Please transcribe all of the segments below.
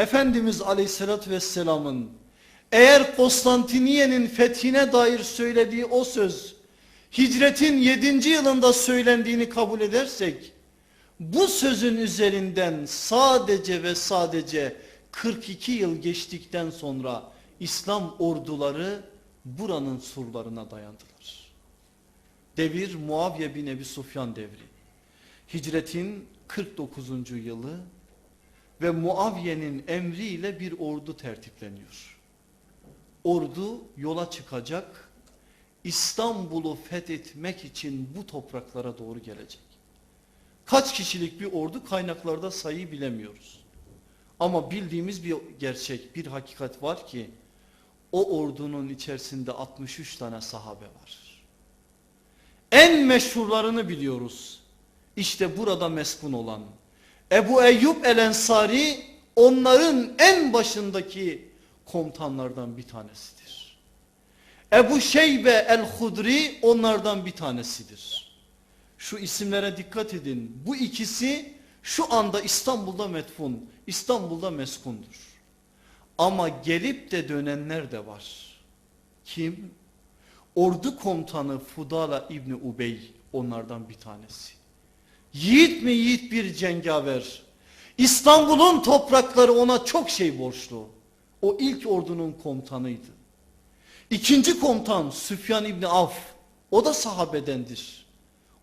Efendimiz Aleyhisselatü Vesselam'ın eğer Konstantiniye'nin fethine dair söylediği o söz hicretin 7. yılında söylendiğini kabul edersek bu sözün üzerinden sadece ve sadece 42 yıl geçtikten sonra İslam orduları buranın surlarına dayandılar. Devir Muaviye bin Ebi Sufyan devri. Hicretin 49. yılı ve Muaviye'nin emriyle bir ordu tertipleniyor. Ordu yola çıkacak, İstanbul'u fethetmek için bu topraklara doğru gelecek. Kaç kişilik bir ordu kaynaklarda sayı bilemiyoruz. Ama bildiğimiz bir gerçek, bir hakikat var ki o ordunun içerisinde 63 tane sahabe var. En meşhurlarını biliyoruz. İşte burada meskun olan Ebu Eyyub el Ensari onların en başındaki komutanlardan bir tanesidir. Ebu Şeybe el Hudri onlardan bir tanesidir. Şu isimlere dikkat edin. Bu ikisi şu anda İstanbul'da metfun, İstanbul'da meskundur. Ama gelip de dönenler de var. Kim? Ordu komutanı Fudala İbni Ubey onlardan bir tanesi. Yiğit mi yiğit bir cengaver. İstanbul'un toprakları ona çok şey borçlu. O ilk ordunun komutanıydı. İkinci komutan Süfyan İbni Avf. O da sahabedendir.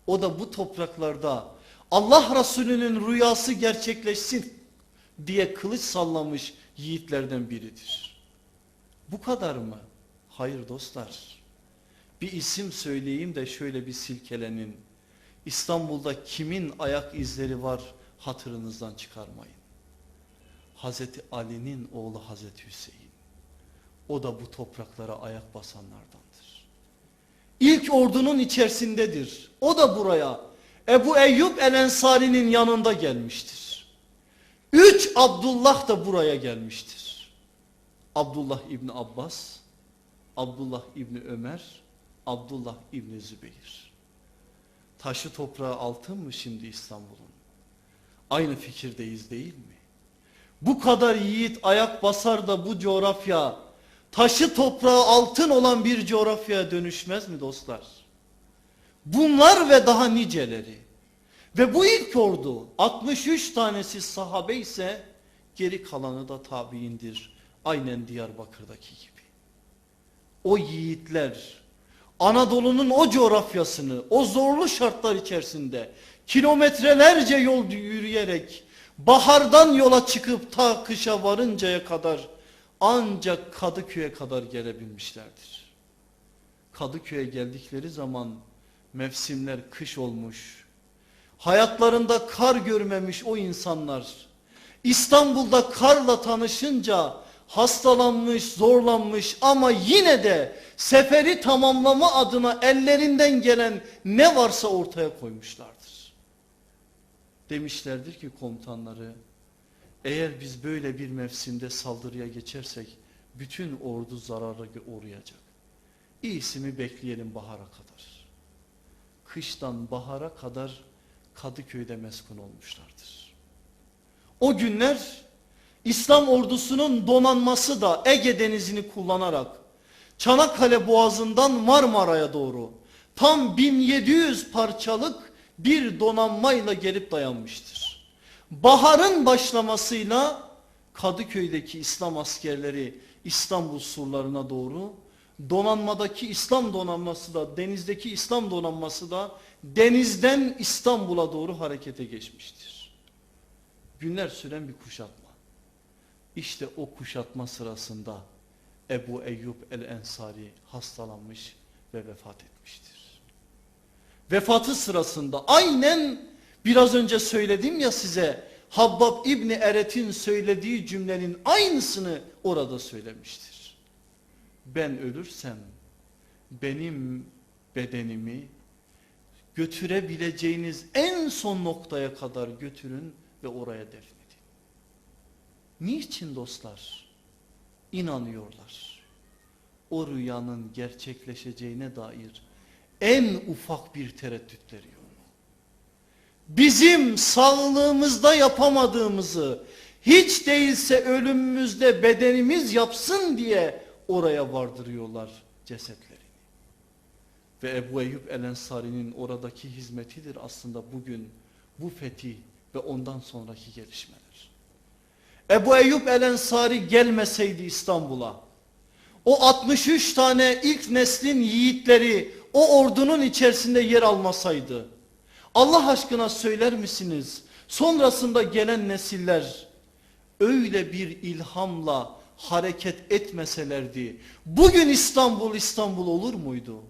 O da bu topraklarda Allah Resulü'nün rüyası gerçekleşsin diye kılıç sallamış yiğitlerden biridir. Bu kadar mı? Hayır dostlar. Bir isim söyleyeyim de şöyle bir silkelenin. İstanbul'da kimin ayak izleri var hatırınızdan çıkarmayın. Hazreti Ali'nin oğlu Hazreti Hüseyin. O da bu topraklara ayak basanlardandır. İlk ordunun içerisindedir. O da buraya Ebu Eyyub el Ensari'nin yanında gelmiştir. Üç Abdullah da buraya gelmiştir. Abdullah İbni Abbas, Abdullah İbni Ömer, Abdullah İbni Zübeyir. Taşı toprağı altın mı şimdi İstanbul'un? Aynı fikirdeyiz değil mi? Bu kadar yiğit ayak basar da bu coğrafya taşı toprağı altın olan bir coğrafyaya dönüşmez mi dostlar? Bunlar ve daha niceleri. Ve bu ilk ordu 63 tanesi sahabe ise geri kalanı da tabiindir. Aynen Diyarbakır'daki gibi. O yiğitler Anadolu'nun o coğrafyasını o zorlu şartlar içerisinde kilometrelerce yol yürüyerek bahardan yola çıkıp ta kışa varıncaya kadar ancak Kadıköy'e kadar gelebilmişlerdir. Kadıköy'e geldikleri zaman mevsimler kış olmuş. Hayatlarında kar görmemiş o insanlar İstanbul'da karla tanışınca hastalanmış, zorlanmış ama yine de seferi tamamlama adına ellerinden gelen ne varsa ortaya koymuşlardır. Demişlerdir ki komutanları eğer biz böyle bir mevsimde saldırıya geçersek bütün ordu zarara uğrayacak. İyisi mi bekleyelim bahara kadar. Kıştan bahara kadar Kadıköy'de meskun olmuşlardır. O günler İslam ordusunun donanması da Ege denizini kullanarak Çanakkale boğazından Marmara'ya doğru tam 1700 parçalık bir donanmayla gelip dayanmıştır. Baharın başlamasıyla Kadıköy'deki İslam askerleri İstanbul surlarına doğru donanmadaki İslam donanması da denizdeki İslam donanması da denizden İstanbul'a doğru harekete geçmiştir. Günler süren bir kuşatma. İşte o kuşatma sırasında Ebu Eyyub el-Ensari hastalanmış ve vefat etmiştir. Vefatı sırasında aynen biraz önce söyledim ya size Habbab İbni Eret'in söylediği cümlenin aynısını orada söylemiştir. Ben ölürsem benim bedenimi götürebileceğiniz en son noktaya kadar götürün ve oraya defnedin. Niçin dostlar? İnanıyorlar. O rüyanın gerçekleşeceğine dair en ufak bir tereddütleri yok. Bizim sağlığımızda yapamadığımızı hiç değilse ölümümüzde bedenimiz yapsın diye oraya vardırıyorlar cesetlerini. Ve Ebu Eyyub El Ensari'nin oradaki hizmetidir aslında bugün bu fetih ve ondan sonraki gelişmeler. Ebu Eyyub El Ensari gelmeseydi İstanbul'a, o 63 tane ilk neslin yiğitleri o ordunun içerisinde yer almasaydı, Allah aşkına söyler misiniz? Sonrasında gelen nesiller öyle bir ilhamla hareket etmeselerdi, bugün İstanbul İstanbul olur muydu?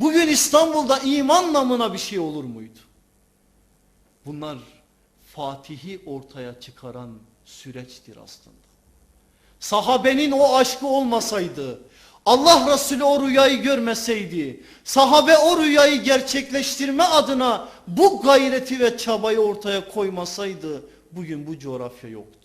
Bugün İstanbul'da iman namına bir şey olur muydu? Bunlar Fatih'i ortaya çıkaran süreçtir aslında. Sahabenin o aşkı olmasaydı, Allah Resulü o rüyayı görmeseydi, sahabe o rüyayı gerçekleştirme adına bu gayreti ve çabayı ortaya koymasaydı bugün bu coğrafya yoktu.